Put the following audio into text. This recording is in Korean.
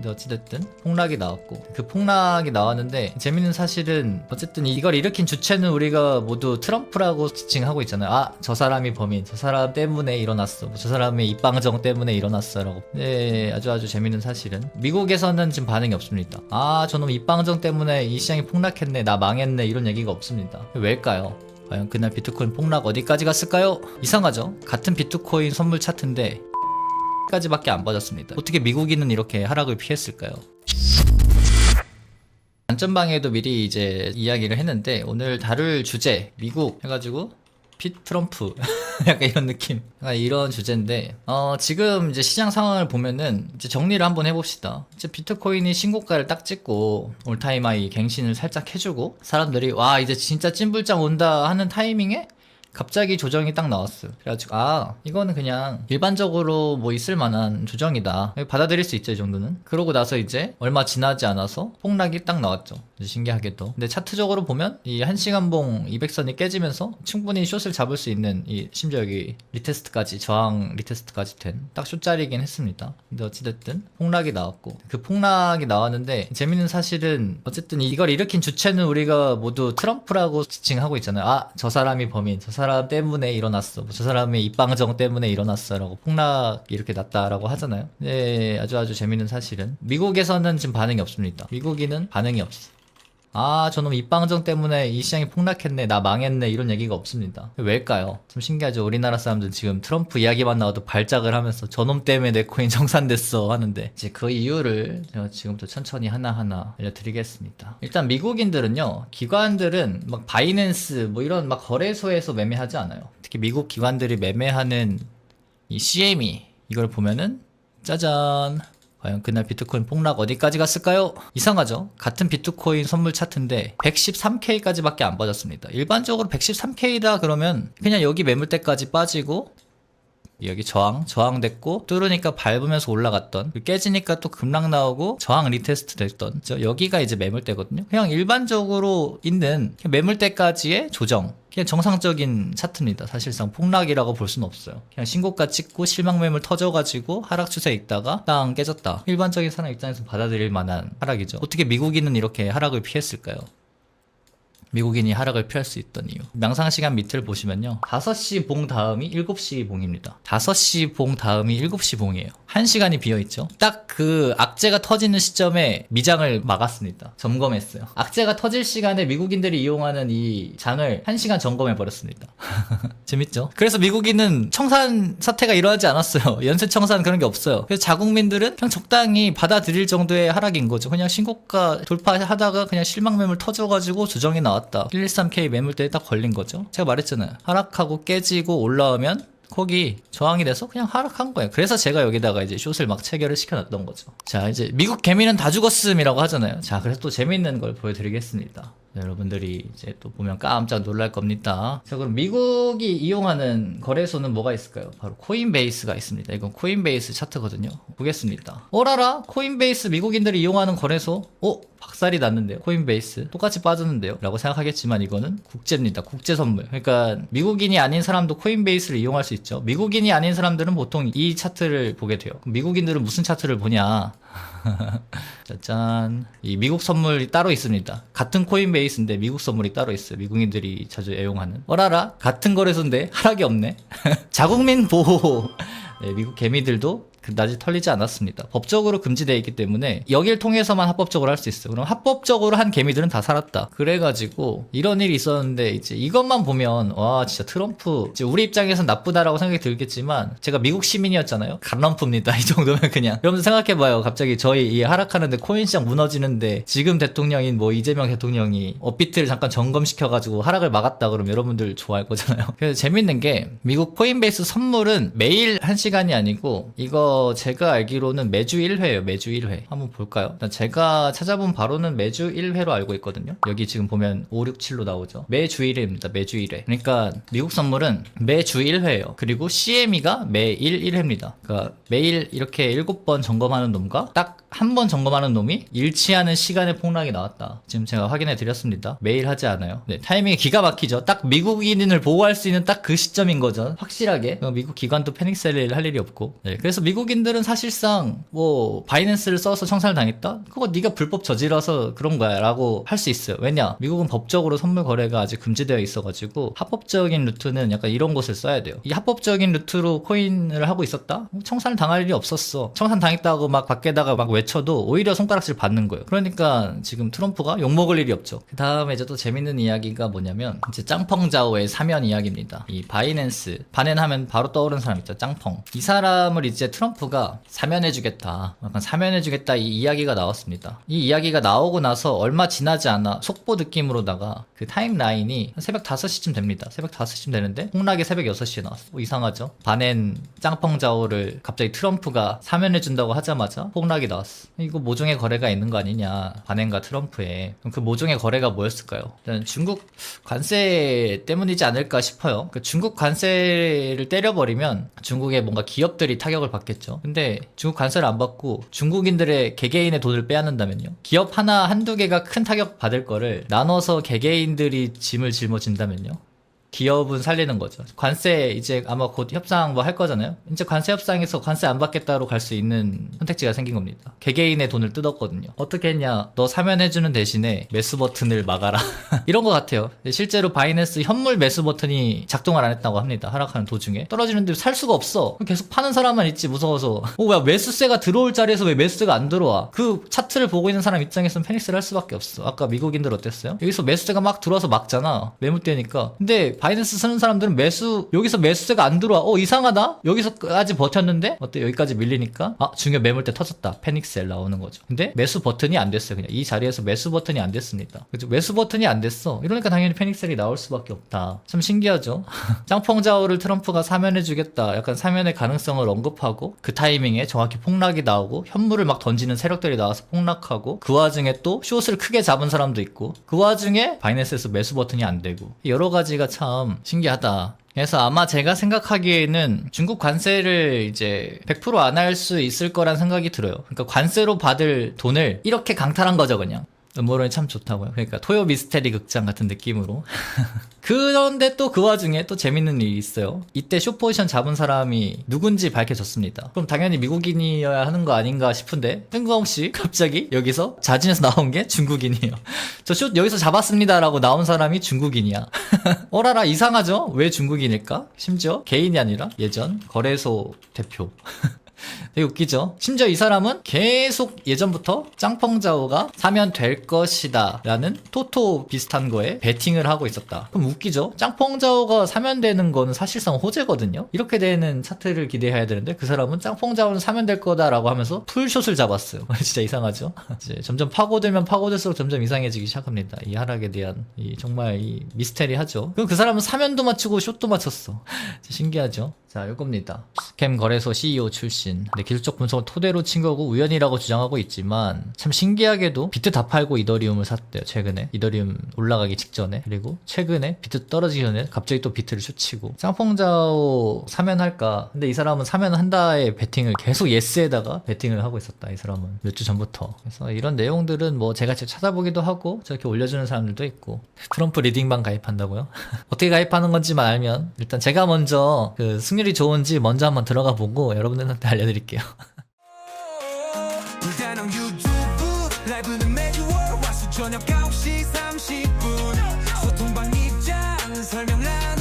근데 어찌됐든 폭락이 나왔고 그 폭락이 나왔는데 재밌는 사실은 어쨌든 이걸 일으킨 주체는 우리가 모두 트럼프라고 지칭하고 있잖아요. 아 저 사람이 범인, 저 사람 때문에 일어났어, 뭐 저 사람의 입방정 때문에 일어났어라고. 네 아주 아주 재밌는 사실은 미국에서는 지금 반응이 없습니다. 아 저놈 입방정 때문에 이 시장이 폭락했네, 나 망했네 이런 얘기가 없습니다. 왜일까요? 과연 그날 비트코인 폭락 어디까지 갔을까요? 이상하죠? 같은 비트코인 선물 차트인데 까지밖에 안 빠졌습니다. 어떻게 미국인은 이렇게 하락을 피했을까요? 안전방에도 미리 이제 이야기를 했는데 오늘 다룰 주제 미국 해가지고 핏 트럼프 약간 이런 느낌 약간 이런 주제인데 어 지금 이제 시장 상황을 보면은 이제 정리를 한번 해봅시다 이제 비트코인이 신고가를 딱 찍고 올타임 하이 갱신을 살짝 해주고 사람들이 와 이제 진짜 찐불장 온다 하는 타이밍에 갑자기 조정이 딱 나왔어요. 그래가지고 아 이거는 그냥 일반적으로 뭐 있을 만한 조정이다. 받아들일 수 있죠 이 정도는. 그러고 나서 이제 얼마 지나지 않아서 폭락이 딱 나왔죠. 신기하게도. 근데 차트적으로 보면 이 1시간봉 200선이 깨지면서 충분히 숏을 잡을 수 있는 이 심지어 여기 리테스트까지 저항 리테스트까지 된 딱 숏자리긴 했습니다. 근데 어찌됐든 폭락이 나왔고 그 폭락이 나왔는데 재밌는 사실은 어쨌든 이걸 일으킨 주체는 우리가 모두 트럼프라고 지칭하고 있잖아요. 아 저 사람이 범인, 저 사람 때문에 일어났어, 뭐 저 사람의 입방정 때문에 일어났어라고 폭락 이렇게 났다라고 하잖아요. 네 아주 아주 재밌는 사실은 미국에서는 지금 반응이 없습니다. 미국인은 반응이 없어. 아, 저놈 입방정 때문에 이 시장이 폭락했네, 나 망했네, 이런 얘기가 없습니다. 왜일까요? 좀 신기하죠. 우리나라 사람들 지금 트럼프 이야기만 나와도 발작을 하면서 저놈 때문에 내 코인 정산됐어 하는데, 이제 그 이유를 제가 지금부터 천천히 하나하나 알려드리겠습니다. 일단 미국인들은요, 기관들은 막 바이낸스, 뭐 이런 막 거래소에서 매매하지 않아요. 특히 미국 기관들이 매매하는 이 CME, 이걸 보면은, 짜잔. 과연 그날 비트코인 폭락 어디까지 갔을까요? 이상하죠? 같은 비트코인 선물 차트인데 113K까지밖에 안 빠졌습니다. 일반적으로 113K다 그러면 그냥 여기 매물대까지 빠지고 여기 저항, 저항됐고 뚫으니까 밟으면서 올라갔던 깨지니까 또 급락 나오고 저항 리테스트 됐던 저 여기가 이제 매물대거든요. 그냥 일반적으로 있는 매물대까지의 조정. 그냥 정상적인 차트입니다. 사실상 폭락이라고 볼 수는 없어요. 그냥 신고가 찍고 실망 매물 터져가지고 하락 추세에 있다가 땅 깨졌다. 일반적인 사람 입장에서 받아들일 만한 하락이죠. 어떻게 미국인은 이렇게 하락을 피했을까요? 미국인이 하락을 피할 수 있던 이유. 명상 시간 밑을 보시면요. 5시 봉 다음이 7시 봉입니다. 5시 봉 다음이 7시 봉이에요. 1시간이 비어 있죠. 딱 그 악재가 터지는 시점에 미장을 막았습니다. 점검했어요. 악재가 터질 시간에 미국인들이 이용하는 이 장을 1시간 점검해 버렸습니다. 재밌죠? 그래서 미국인은 청산 사태가 일어나지 않았어요. 연쇄 청산 그런 게 없어요. 그래서 자국민들은 그냥 적당히 받아들일 정도의 하락인 거죠. 그냥 신고가 돌파하다가 그냥 실망 매물 터져가지고 조정이 나왔 다. 113K 매물대에 딱 걸린 거죠. 제가 말했잖아요. 하락하고 깨지고 올라오면 거기 저항이 돼서 그냥 하락한 거예요. 그래서 제가 여기다가 이제 숏을 막 체결을 시켜놨던 거죠. 자, 이제 미국 개미는 다 죽었음이라고 하잖아요. 자, 그래서 또 재밌는 걸 보여드리겠습니다. 네, 여러분들이 이제 또 보면 깜짝 놀랄 겁니다. 자, 그럼 미국이 이용하는 거래소는 뭐가 있을까요? 바로 코인베이스가 있습니다. 이건 코인베이스 차트거든요. 보겠습니다. 어라라? 코인베이스 미국인들이 이용하는 거래소? 어? 박살이 났는데요. 코인베이스. 똑같이 빠졌는데요. 라고 생각하겠지만 이거는 국제입니다. 국제 선물. 그러니까 미국인이 아닌 사람도 코인베이스를 이용할 수 있죠. 미국인이 아닌 사람들은 보통 이 차트를 보게 돼요. 미국인들은 무슨 차트를 보냐? 짜잔. 이 미국 선물이 따로 있습니다. 같은 코인베이스인데 미국 선물이 따로 있어요. 미국인들이 자주 애용하는. 어라라? 같은 거래소인데 하락이 없네. 자국민 보호. 네, 미국 개미들도 그다지 털리지 않았습니다. 법적으로 금지되어 있기 때문에 여길 통해서만 합법적으로 할 수 있어요. 그럼 합법적으로 한 개미들은 다 살았다. 그래가지고 이런 일이 있었는데 이제 이것만 보면 와 진짜 트럼프 우리 입장에선 나쁘다라고 생각이 들겠지만 제가 미국 시민이었잖아요. 간럼프입니다. 이 정도면 그냥. 여러분 생각해봐요. 갑자기 저희 이 하락하는데 코인 시장 무너지는데 지금 대통령인 뭐 이재명 대통령이 업비트를 잠깐 점검시켜가지고 하락을 막았다 그러면 여러분들 좋아할 거잖아요. 그래서 재밌는 게 미국 코인베이스 선물은 매일 한 시간이 아니고 이거 제가 알기로는 매주 1회예요. 매주 1회. 한번 볼까요? 제가 찾아본 바로는 매주 1회로 알고 있거든요. 여기 지금 보면 5, 6, 7로 나오죠. 매주 1회입니다. 매주 1회. 그러니까 미국 선물은 매주 1회예요. 그리고 CME가 매일 1회입니다. 그러니까 매일 이렇게 7번 점검하는 놈과 딱 한 번 점검하는 놈이 일치하는 시간의 폭락이 나왔다. 지금 제가 확인해 드렸습니다. 매일 하지 않아요. 네, 타이밍이 기가 막히죠. 딱 미국인을 보호할 수 있는 딱 그 시점인 거죠. 확실하게. 어, 미국 기관도 패닉셀을 할 일이 없고. 네, 그래서 미국인들은 사실상 뭐 바이낸스를 써서 청산을 당했다? 그거 네가 불법 저지라서 그런 거야 라고 할 수 있어요. 왜냐? 미국은 법적으로 선물 거래가 아직 금지되어 있어가지고 합법적인 루트는 약간 이런 곳을 써야 돼요. 이 합법적인 루트로 코인을 하고 있었다? 청산을 당할 일이 없었어. 청산 당했다고 막 밖에다가 막 외쳐도 오히려 손가락질 받는 거예요. 그러니까 지금 트럼프가 욕먹을 일이 없죠. 그 다음에 이제 또 재밌는 이야기가 뭐냐면 이제 짱펑자오의 사면 이야기입니다. 이 바이낸스 반엔 하면 바로 떠오르는 사람 있죠. 짱펑. 이 사람을 이제 트럼프가 사면해주겠다. 약간 사면해주겠다 이 이야기가 나왔습니다. 이 이야기가 나오고 나서 얼마 지나지 않아 속보 느낌으로다가 그 타임라인이 한 새벽 5시쯤 됩니다. 새벽 5시쯤 되는데 폭락이 새벽 6시에 나왔어. 뭐 이상하죠? 반엔 짱펑자오를 갑자기 트럼프가 사면해준다고 하자마자 폭락이 나왔어. 이거 모종의 거래가 있는 거 아니냐. 반엔과 트럼프에. 그럼 그 모종의 거래가 뭐였을까요? 일단 중국 관세 때문이지 않을까 싶어요. 그 중국 관세를 때려버리면 중국의 뭔가 기업들이 타격을 받겠죠. 근데 중국 관세를 안 받고 중국인들의 개개인의 돈을 빼앗는다면요. 기업 하나 한두 개가 큰 타격 받을 거를 나눠서 개개인들이 짐을 짊어진다면요. 기업은 살리는 거죠. 관세 이제 아마 곧 협상 뭐 할 거잖아요. 이제 관세 협상에서 관세 안 받겠다로 갈 수 있는 선택지가 생긴 겁니다. 개개인의 돈을 뜯었거든요. 어떻게 했냐? 너 사면해주는 대신에 매수 버튼을 막아라. 이런 것 같아요. 실제로 바이낸스 현물 매수 버튼이 작동을 안 했다고 합니다. 하락하는 도중에 떨어지는데 살 수가 없어. 계속 파는 사람만 있지 무서워서. 어, 왜 매수세가 들어올 자리에서 왜 매수세가 안 들어와? 그 차트를 보고 있는 사람 입장에서는 페닉스를 할 수밖에 없어. 아까 미국인들 어땠어요? 여기서 매수세가 막 들어와서 막잖아. 매물대니까. 근데 바이낸스 쓰는 사람들은 매수 여기서 매수세가 안 들어와. 어 이상하다. 여기서까지 버텼는데 어때? 여기까지 밀리니까 아 중요 매물대 터졌다. 패닉셀 나오는 거죠. 근데 매수 버튼이 안 됐어요. 그냥 이 자리에서 매수 버튼이 안 됐습니다. 그죠? 매수 버튼이 안 됐어. 이러니까 당연히 패닉셀이 나올 수밖에 없다. 참 신기하죠. 짱펑자오를 트럼프가 사면해 주겠다. 약간 사면의 가능성을 언급하고 그 타이밍에 정확히 폭락이 나오고 현물을 막 던지는 세력들이 나와서 폭락하고 그 와중에 또 숏을 크게 잡은 사람도 있고 그 와중에 바이낸스에서 매수 버튼이 안 되고 여러 가지가 참 신기하다. 그래서 아마 제가 생각하기에는 중국 관세를 이제 100%안 할 수 있을 거란 생각이 들어요. 그러니까 관세로 받을 돈을 이렇게 강탈한 거죠, 그냥. 음모론이 참 좋다고요. 그러니까 토요 미스테리 극장 같은 느낌으로. 그런데 또 그 와중에 또 재밌는 일이 있어요. 이때 숏포지션 잡은 사람이 누군지 밝혀졌습니다. 그럼 당연히 미국인이어야 하는 거 아닌가 싶은데 뜬금없이 갑자기 여기서 자진해서 나온 게 중국인이에요. 저 숏 여기서 잡았습니다라고 나온 사람이 중국인이야. 어라라 이상하죠? 왜 중국인일까? 심지어 개인이 아니라 예전 거래소 대표. 되게 웃기죠? 심지어 이 사람은 계속 예전부터 짱펑자오가 사면 될 것이다 라는 토토 비슷한 거에 베팅을 하고 있었다. 그럼 웃기죠? 짱펑자오가 사면 되는 거는 사실상 호재거든요? 이렇게 되는 차트를 기대해야 되는데 그 사람은 짱펑자오는 사면 될 거다라고 하면서 풀숏을 잡았어요. 진짜 이상하죠? 이제 점점 파고들면 파고들수록 점점 이상해지기 시작합니다. 이 하락에 대한 이 정말 이 미스테리하죠. 그럼 그 사람은 사면도 맞추고 숏도 맞췄어. 신기하죠? 자, 이겁니다. 스캠 거래소 CEO 출신. 근데 기술적 분석을 토대로 친 거고 우연이라고 주장하고 있지만 참 신기하게도 비트 다 팔고 이더리움을 샀대요. 최근에 이더리움 올라가기 직전에 그리고 최근에 비트 떨어지기 전에 갑자기 또 비트를 슈치고 쌍펑자오 사면 할까? 근데 이 사람은 사면 한다의 베팅을 계속 예스에다가 베팅을 하고 있었다. 이 사람은 몇 주 전부터. 그래서 이런 내용들은 뭐 제가 직접 찾아보기도 하고 저렇게 올려주는 사람들도 있고 트럼프 리딩방 가입한다고요? 어떻게 가입하는 건지만 알면 일단 제가 먼저 그 승률이 좋은지 먼저 한번 들어가 보고 여러분들한테 알려 드릴게요. 불타는 유튜브 라이브는 매주 월 화수 저녁 9시 30분 소통방 입장 설명란